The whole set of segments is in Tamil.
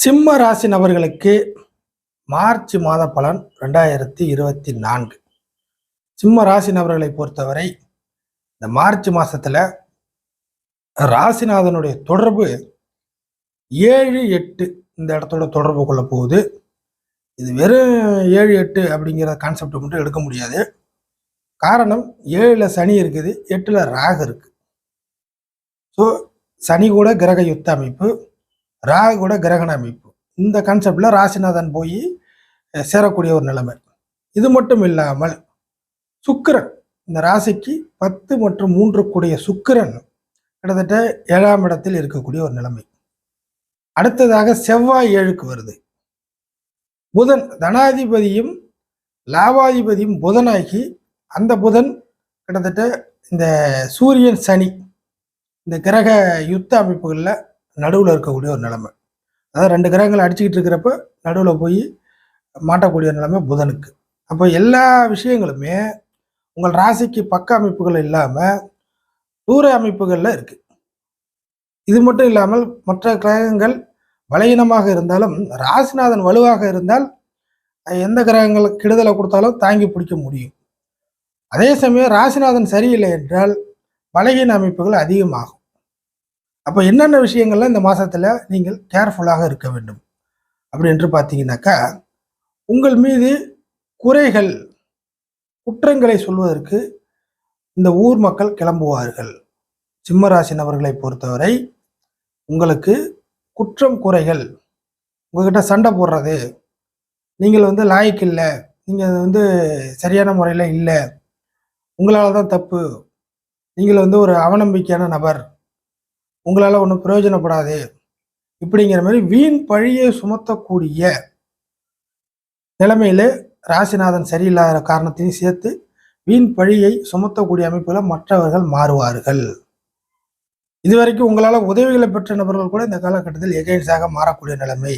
சிம்ம ராசி நபர்களுக்கு மார்ச் மாத பலன் ரெண்டாயிரத்தி இருபத்தி நான்கு. சிம்ம ராசி நபர்களை பொறுத்தவரை இந்த மார்ச் மாதத்தில் ராசிநாதனுடைய தொடர்பு ஏழு எட்டு இந்த இடத்தோட தொடர்பு கொள்ள போகுது. இது வெறும் ஏழு எட்டு அப்படிங்கிற கான்செப்ட் மட்டும் எடுக்க முடியாது. காரணம் ஏழில் சனி இருக்குது எட்டில் ராகு இருக்குது ஸோ சனி கூட கிரக யுத்த அமைப்பு. ராகு கிரகண அமைப்பு. இந்த கான்செப்டில் ராசிநாதன் போய் சேரக்கூடிய ஒரு நிலைமை. இது மட்டும் இல்லாமல் சுக்கிரன். இந்த ராசிக்கு பத்து மற்றும் மூன்று கூடிய சுக்கிரன் கிட்டத்தட்ட ஏழாம் இடத்தில் இருக்கக்கூடிய ஒரு நிலைமை. அடுத்ததாக செவ்வாய் ஏழுக்கு வருது. புதன் தனாதிபதியும் லாபாதிபதியும் புதனாகி அந்த புதன் கிட்டத்தட்ட இந்த சூரியன் சனி இந்த கிரக யுத்த அமைப்புகளில் நடுவில் இருக்கக்கூடிய ஒரு நிலைமை. அதாவது ரெண்டு கிரகங்கள் அடிச்சுக்கிட்டு இருக்கிறப்ப நடுவில் போய் மாட்டக்கூடிய நிலைமை புதனுக்கு. அப்போ எல்லா விஷயங்களுமே உங்கள் ராசிக்கு பக்க அமைப்புகள் இல்லாமல் தூர அமைப்புகளில் இருக்குது இது மட்டும் இல்லாமல் மற்ற கிரகங்கள் பலகீனமாக இருந்தாலும் ராசிநாதன் வலுவாக இருந்தால் எந்த கிரகங்கள் கெடுதலை கொடுத்தாலும் தாங்கி பிடிக்க முடியும். அதே சமயம் ராசிநாதன் சரியில்லை என்றால் பலகீன அமைப்புகள் அதிகமாகும். அப்போ என்னென்ன விஷயங்கள்லாம் இந்த மாதத்தில் நீங்கள் கேர்ஃபுல்லாக இருக்க வேண்டும்? அப்படி என்று பார்த்தீங்கன்னாக்கா உங்கள் மீது குறைகள் குற்றங்களை சொல்வதற்கு இந்த ஊர் மக்கள் கிளம்புவார்கள். சிம்மராசி நபர்களை பொறுத்தவரை உங்களுக்கு குற்றம் குறைகள் உங்ககிட்ட சண்டை போடுறது நீங்கள் வந்து லாய்க்கு இல்லை நீங்கள் வந்து சரியான முறையில் இல்லை உங்களால் தான் தப்பு நீங்கள் வந்து ஒரு அவநம்பிக்கையான நபர் உங்களால் ஒன்றும் பிரயோஜனப்படாது. இப்படிங்கிற மாதிரி வீண் பழியை சுமத்தக்கூடிய நிலைமையில் ராசிநாதன் சரியில்லாத காரணத்தையும் சேர்த்து வீண் பழியை சுமத்தக்கூடிய அமைப்பில் மற்றவர்கள் மாறுவார்கள். இதுவரைக்கும் உங்களால் உதவிகளை பெற்ற நபர்கள் கூட இந்த காலகட்டத்தில் எகைன்ஸாக மாறக்கூடிய நிலைமை.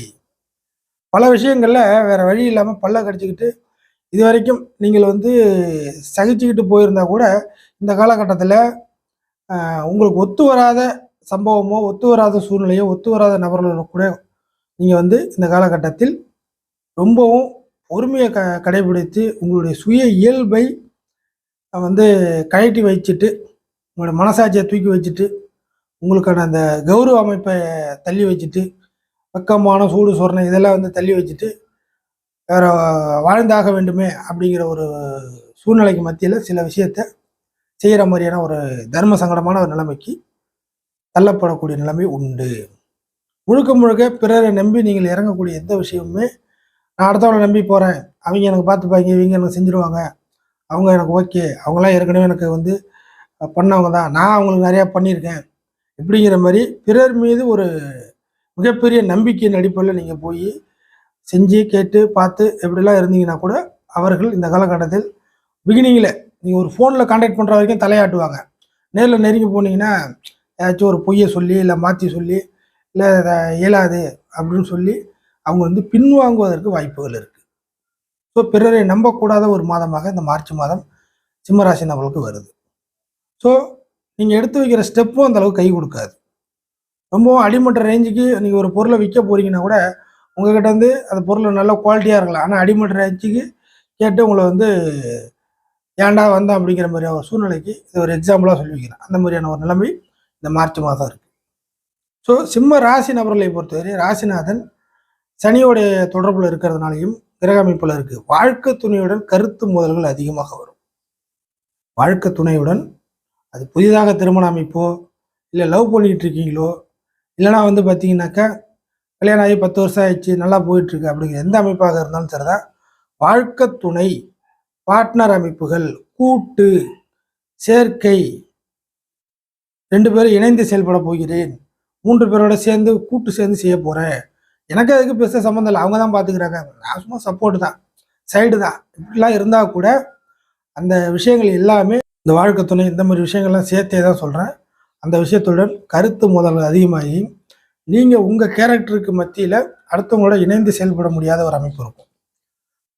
பல விஷயங்களில் வேறு வழி இல்லாமல் பல்ல கடிச்சிக்கிட்டு இது வரைக்கும் நீங்கள் வந்து சகிச்சுக்கிட்டு போயிருந்தா கூட இந்த காலகட்டத்தில் உங்களுக்கு ஒத்து வராத சம்பவமோ ஒத்து வராத சூழ்நிலையோ ஒத்து வராத நபர்களோட கூட நீங்கள் வந்து இந்த காலகட்டத்தில் ரொம்பவும் பொறுமையை க கடைபிடித்து உங்களுடைய சுய இயல்பை வந்து கழட்டி வச்சுட்டு உங்களோட மனசாட்சியை தூக்கி வச்சுட்டு உங்களுக்கான அந்த கௌரவ அமைப்பை தள்ளி வச்சுட்டு வெக்கமான சூடு சொரணை இதெல்லாம் வந்து தள்ளி வச்சுட்டு வேற வாழ்ந்தாக வேண்டுமே அப்படிங்கிற ஒரு சூழ்நிலைக்கு மத்தியில் சில விஷயத்த செய்கிற மாதிரியான ஒரு தர்ம சங்கடமான ஒரு நிலைமைக்கு தள்ளப்படக்கூடிய நிலைமை உண்டு. முழுக்க முழுக்க பிறரை நம்பி நீங்கள் இறங்கக்கூடிய எந்த விஷயமுமே நான் அடுத்தவங்களை நம்பி போகிறேன் அவங்க எனக்கு பார்த்துப்பாங்க இவங்க எனக்கு செஞ்சுருவாங்க. அவங்க எனக்கு ஓகே. அவங்களாம் ஏற்கனவே எனக்கு வந்து பண்ணவங்க தான். நான் அவங்களுக்கு நிறையா பண்ணியிருக்கேன். இப்படிங்கிற மாதிரி பிறர் மீது ஒரு மிகப்பெரிய நம்பிக்கையின் அடிப்படையில் நீங்கள் போய் செஞ்சு கேட்டு பார்த்து எப்படிலாம் இருந்தீங்கன்னா கூட அவர்கள் இந்த காலகட்டத்தில் பிகினிங்கில் நீங்கள் ஒரு ஃபோனில் காண்டாக்ட் பண்ணுற வரைக்கும் தலையாட்டுவாங்க. நேரில் நெருங்கி போனீங்கன்னா ஏதாச்சும் ஒரு பொய்யை சொல்லி இல்லை மாற்றி சொல்லி இல்லை இயலாது அப்படின்னு சொல்லி அவங்க வந்து பின்வாங்குவதற்கு வாய்ப்புகள் இருக்குது ஸோ பிறரை நம்பக்கூடாத ஒரு மாதமாக இந்த மார்ச் மாதம் சிம்மராசி நபர்களுக்கு வருது. ஸோ நீங்கள் எடுத்து வைக்கிற ஸ்டெப்பும் அந்தளவுக்கு கை கொடுக்காது. ரொம்பவும் அடிமட்ட ரேஞ்சுக்கு நீங்கள் ஒரு பொருளை விற்க போகிறீங்கன்னா கூட உங்கள்கிட்ட வந்து அந்த பொருள் நல்ல குவாலிட்டியாக இருக்கலாம். ஆனால் அடிமட்ட ரேஞ்சுக்கு கேட்டு உங்களை வந்து ஏன்டா வந்தோம் அப்படிங்கிற மாதிரியான ஒரு சூழ்நிலைக்கு இது ஒரு எக்ஸாம்பிளாக சொல்லி வைக்கிறேன். அந்த மாதிரியான ஒரு நிலைமை இந்த மார்ச் மாதம் இருக்குது ஸோ சிம்ம ராசி நபர்களை பொறுத்தவரை ராசிநாதன் சனியோடைய தொடர்பில் இருக்கிறதுனாலையும் கிரக அமைப்பில் இருக்குது வாழ்க்கை துணையுடன் கருத்து மோதல்கள் அதிகமாக வரும். வாழ்க்கை துணையுடன் அது புதிதாக திருமண அமைப்போ இல்லை லவ் பண்ணிட்டு இருக்கீங்களோ இல்லைனா வந்து பார்த்தீங்கன்னாக்கா கல்யாணம் ஆகி பத்து வருஷம் ஆயிடுச்சு நல்லா போயிட்டுருக்கு அப்படிங்கிற எந்த அமைப்பாக இருந்தாலும் சரிதான் வாழ்க்கை துணை பார்ட்னர் அமைப்புகள் கூட்டு சேர்க்கை ரெண்டு பேரும் இணைந்து செயல்பட போகிறேன். மூன்று பேரோட சேர்ந்து கூட்டு சேர்ந்து செய்ய போகிறேன் எனக்கு அதுக்கு பெருசாக சம்மந்தம் இல்லை. அவங்க தான் பார்த்துக்கிறாங்க நான் சும்மா சப்போர்ட் தான். சைடு தான். இப்படிலாம் இருந்தால் கூட அந்த விஷயங்கள் எல்லாமே இந்த வாழ்க்கை துணை இந்த மாதிரி விஷயங்கள்லாம் சேர்த்தே தான் சொல்கிறேன் அந்த விஷயத்துடன் கருத்து முதல்கள் அதிகமாகி நீங்கள் உங்கள் கேரக்டருக்கு மத்தியில் அடுத்தவங்களோட இணைந்து செயல்பட முடியாத ஒரு அமைப்பு இருக்கும்.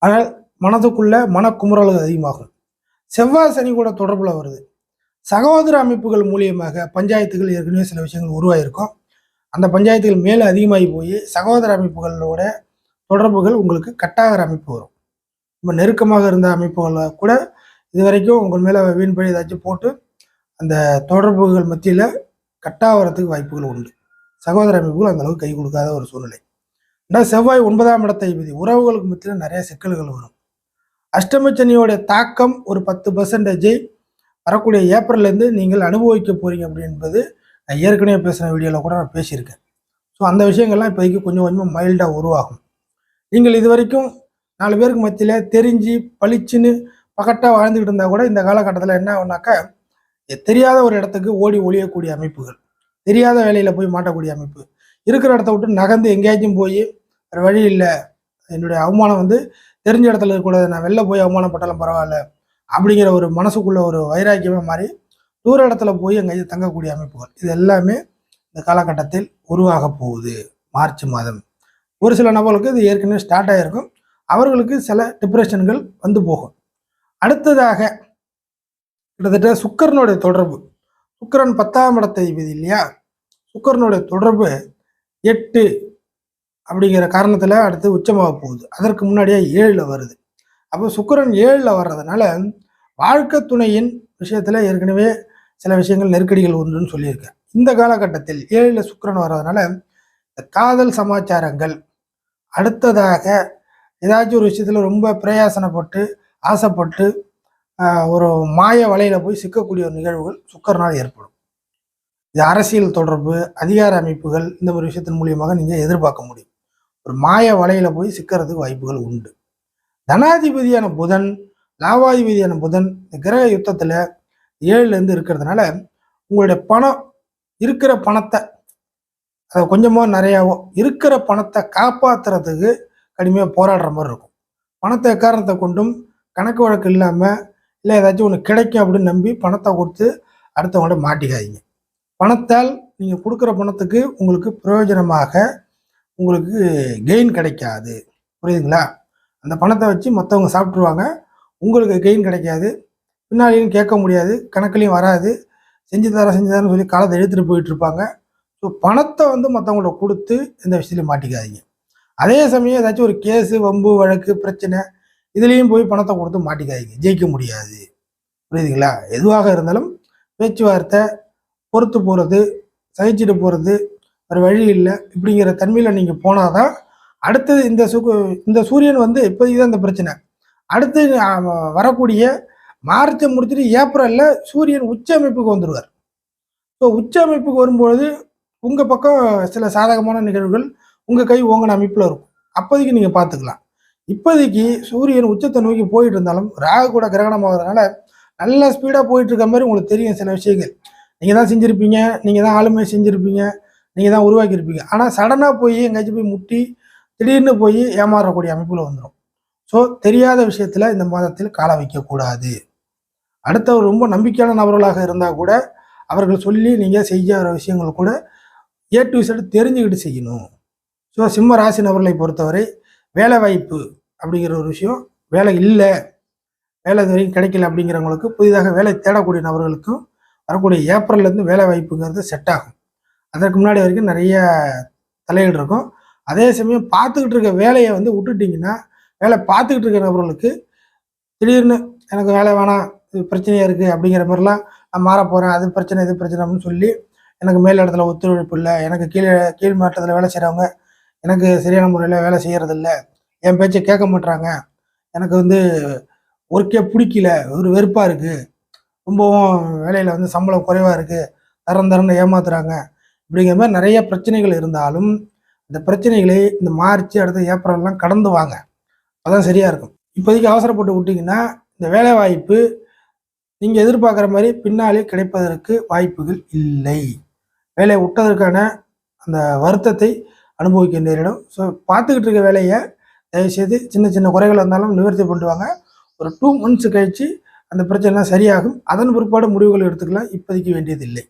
ஆனால் மனதுக்குள்ளே மனக்குமுறல்கள் அதிகமாகும். செவ்வாய் சனி கூட தொடர்பில் வருது. சகோதர அமைப்புகள் மூலியமாக பஞ்சாயத்துகள் ஏற்கனவே சில விஷயங்கள் உருவாயிருக்கும். அந்த பஞ்சாயத்துகள் மேலே அதிகமாகி போய் சகோதர அமைப்புகளோட தொடர்புகள் உங்களுக்கு கட்டாகிற அமைப்பு வரும். ரொம்ப நெருக்கமாக இருந்த அமைப்புகளை கூட இது வரைக்கும் உங்கள் மேலே வீண் பழி ஏதாச்சும் போட்டு அந்த தொடர்புகள் மத்தியில் கட்டாகிறதுக்கு வாய்ப்புகள் உண்டு. சகோதர அமைப்புகள் அந்தளவுக்கு கை கொடுக்காத ஒரு சூழ்நிலை. ரெண்டாவது செவ்வாய் ஒன்பதாம் இடத்தை விதி. உறவுகளுக்கு மத்தியில் நிறைய சிக்கல்கள் வரும். அஷ்டமச்சனியோடைய தாக்கம் ஒரு பத்து பர்சன்டேஜை வரக்கூடிய ஏப்ரல்லேருந்து நீங்கள் அனுபவிக்க போகிறீங்க அப்படின்றது நான் ஏற்கனவே பேசின வீடியோவில் கூட நான் பேசியிருக்கேன். ஸோ அந்த விஷயங்கள்லாம் இப்போதைக்கு கொஞ்சம் கொஞ்சமாக மைல்டாக உருவாகும். நீங்கள் இது வரைக்கும் நாலு பேருக்கு மத்தியில் தெரிஞ்சு பளிச்சுன்னு பகட்டாக வாழ்ந்துக்கிட்டு இருந்தால் கூட இந்த காலகட்டத்தில் என்ன ஆகுனாக்கா தெரியாத ஒரு இடத்துக்கு ஓடி ஒழியக்கூடிய அமைப்புகள் தெரியாத வேலையில் போய் மாட்டக்கூடிய அமைப்பு இருக்கிற இடத்த விட்டு நகர்ந்து எங்கேயாச்சும் போய் வேறு வழி இல்லை. என்னுடைய அவமானம் வந்து தெரிஞ்ச இடத்துல இருக்கக்கூடாது. நான் வெளில போய் அவமானப்பட்டாலும் பரவாயில்ல. அப்படிங்கிற ஒரு மனசுக்குள்ள ஒரு வைராக்கியமாக மாறி தூர இடத்துல போய் அங்கே தங்கக்கூடிய அமைப்புகள். இது எல்லாமே இந்த காலகட்டத்தில் உருவாக போகுது. மார்ச் மாதம். ஒரு சில நபர்களுக்கு இது ஏற்கனவே ஸ்டார்ட் ஆகிருக்கும் அவர்களுக்கு சில டிப்ரெஷன்கள் வந்து போகும். அடுத்ததாக கிட்டத்தட்ட சுக்கரனுடைய தொடர்பு. சுக்கரன் பத்தாம் இடத்தை விதி இல்லையா? சுக்கரனுடைய தொடர்பு எட்டு அப்படிங்கிற காரணத்தில் அடுத்து உச்சமாக போகுது. அதற்கு முன்னாடியே ஏழில் வருது. அப்போ சுக்கரன் ஏழில் வர்றதுனால வாழ்க்கை துணையின் விஷயத்தில் ஏற்கனவே சில விஷயங்கள் நெருக்கடிகள் உண்டுன்னு சொல்லியிருக்கேன் இந்த காலகட்டத்தில் ஏழில் சுக்கரன் வர்றதுனால இந்த காதல் சமாச்சாரங்கள் அடுத்ததாக ஏதாச்சும் ஒரு விஷயத்தில் ரொம்ப பிரயாசனப்பட்டு ஆசைப்பட்டு ஒரு மாய வலையில் போய் சிக்கக்கூடிய ஒரு நிகழ்வுகள் சுக்கரனால் ஏற்படும். இது அரசியல் தொடர்பு அதிகார அமைப்புகள் இந்த மாதிரி விஷயத்தின் மூலியமாக நீங்கள் எதிர்பார்க்க முடியும். ஒரு மாய வலையில் போய் சிக்கிறதுக்கு வாய்ப்புகள் உண்டு. தனாதிபதியான புதன் லாவாதிபதியான புதன் இந்த கிரக யுத்தத்தில் ஏழுலேருந்து இருக்கிறதுனால உங்களுடைய பணம் இருக்கிற பணத்தை அதை கொஞ்சமோ நிறையாவோ இருக்கிற பணத்தை காப்பாற்றுறதுக்கு கடுமையாக போராடுற மாதிரி இருக்கும். பணத்தை காரணத்தை கொண்டும் கணக்கு வழக்கு இல்லாமல் இல்லை ஏதாச்சும் ஒன்று கிடைக்கும் அப்படின்னு நம்பி பணத்தை கொடுத்து அடுத்தவங்கள்ட்ட மாட்டிக்காதீங்க. பணத்தால் நீங்கள் கொடுக்குற பணத்துக்கு உங்களுக்கு பிரயோஜனமாக உங்களுக்கு கெயின் கிடைக்காது. புரியுதுங்களா? அந்த பணத்தை வச்சு மற்றவங்க சாப்பிட்ருவாங்க உங்களுக்கு கெயின் கிடைக்காது. பின்னாடியும் கேட்க முடியாது. கணக்குலையும் வராது. செஞ்சு தர செஞ்சு தரேன்னு சொல்லி காலத்தை எடுத்துகிட்டு போயிட்டு இருப்பாங்க ஸோ பணத்தை வந்து மற்றவங்கள்ட்ட கொடுத்து எந்த விஷயத்துலையும் மாட்டிக்காதீங்க. அதே சமயம் ஏதாச்சும் ஒரு கேஸு வம்பு வழக்கு பிரச்சனை இதுலேயும் போய் பணத்தை கொடுத்து மாட்டிக்காதீங்க. ஜெயிக்க முடியாது. புரியுதுங்களா? எதுவாக இருந்தாலும் பேச்சுவார்த்தை பொறுத்து போகிறது சகிச்சுட்டு போகிறது ஒரு வழி இல்லை. இப்படிங்கிற தன்மையில் நீங்கள் போனால் தான் அடுத்தது இந்த சு இந்த சூரியன் வந்து இப்போதைக்கு தான் இந்த பிரச்சனை. அடுத்து வரக்கூடிய மார்ச்சை முடிச்சுட்டு ஏப்ரலில் சூரியன் உச்ச அமைப்புக்கு வந்துடுவார் ஸோ உச்ச அமைப்புக்கு வரும்பொழுது உங்கள் பக்கம் சில சாதகமான நிகழ்வுகள் உங்கள் கை ஓங்கின அமைப்பில் இருக்கும். அப்போதைக்கு நீங்கள் பார்த்துக்கலாம். இப்போதைக்கு சூரியன் உச்சத்தை நோக்கி போயிட்டு இருந்தாலும் ராகு கூட கிரகணம் ஆகிறதுனால நல்ல ஸ்பீடாக போயிட்டு இருக்க மாதிரி உங்களுக்கு தெரியும் சில விஷயங்கள். நீங்கள் தான் செஞ்சுருப்பீங்க நீங்கள் தான் ஆளுமை செஞ்சுருப்பீங்க நீங்கள் தான் உருவாக்கியிருப்பீங்க. ஆனால் சடனாக போய் எங்கேயாச்சும் போய் முட்டி திடீர்னு போய் ஏமாறக்கூடிய அமைப்பில் வந்துடும் ஸோ தெரியாத விஷயத்தில் இந்த மாதத்தில் கால வைக்கக்கூடாது. அடுத்தவர் ரொம்ப நம்பிக்கையான நபர்களாக இருந்தால் கூட அவர்கள் சொல்லி நீங்கள் செய்ய விஷயங்கள் கூட ஏ டு செட் தெரிஞ்சுக்கிட்டு செய்யணும். ஸோ சிம்ம ராசி நபர்களை பொறுத்தவரை வேலை வாய்ப்பு அப்படிங்கிற ஒரு விஷயம் வேலை இல்லை வேலை இது வரைக்கும் கிடைக்கல அப்படிங்கிறவங்களுக்கு புதிதாக வேலை தேடக்கூடிய நபர்களுக்கும் வரக்கூடிய ஏப்ரல்லேருந்து வேலை வாய்ப்புங்கிறது செட் ஆகும். அதற்கு முன்னாடி வரைக்கும் நிறைய தலையீடு இருக்கும். அதே சமயம் பார்த்துக்கிட்டு இருக்க வேலையை வந்து விட்டுட்டிங்கன்னா வேலை பார்த்துக்கிட்டு இருக்க நபர்களுக்கு திடீர்னு எனக்கு வேலை வேணாம் இது பிரச்சனையாக இருக்குது அப்படிங்கிற மாதிரிலாம் நான் மாற போகிறேன் அது பிரச்சனை இது பிரச்சனை அப்படின்னு சொல்லி எனக்கு மேல் இடத்துல ஒத்துழைப்பு இல்லை எனக்கு கீழே கீழ் மாவட்டத்தில் வேலை செய்கிறவங்க எனக்கு சரியான முறையில் வேலை செய்கிறதில்ல என் பேச்சை கேட்க மாட்டுறாங்க எனக்கு வந்து ஒர்க்கே பிடிக்கல ஒரு வெறுப்பாக இருக்குது ரொம்பவும் வேலையில் வந்து சம்பளம் குறைவாக இருக்குது தரம் தரம்னு ஏமாத்துறாங்க இப்படிங்கிற மாதிரி நிறைய பிரச்சனைகள் இருந்தாலும் இந்த பிரச்சனைகளை இந்த மார்ச் அடுத்த ஏப்ரல்லாம் கடந்து வாங்க. அதான் சரியாக இருக்கும். இப்போதைக்கு அவசரப்பட்டு விட்டிங்கன்னா இந்த வேலைவாய்ப்பு நீங்கள் எதிர்பார்க்குற மாதிரி பின்னாலே கிடைப்பதற்கு வாய்ப்புகள் இல்லை. வேலையை விட்டதற்கான அந்த வருத்தத்தை அனுபவிக்க நேரிடும் ஸோ பார்த்துக்கிட்டு இருக்க வேலையை தயவுசெய்து சின்ன சின்ன குறைகள் இருந்தாலும் நிவர்த்தி பண்ணுவாங்க ஒரு டூ மந்த்ஸ் கழித்து அந்த பிரச்சனைலாம் சரியாகும். அதன் பிற்பாடு முடிவுகள் எடுத்துக்கலாம். இப்போதைக்கு வேண்டியதில்லை.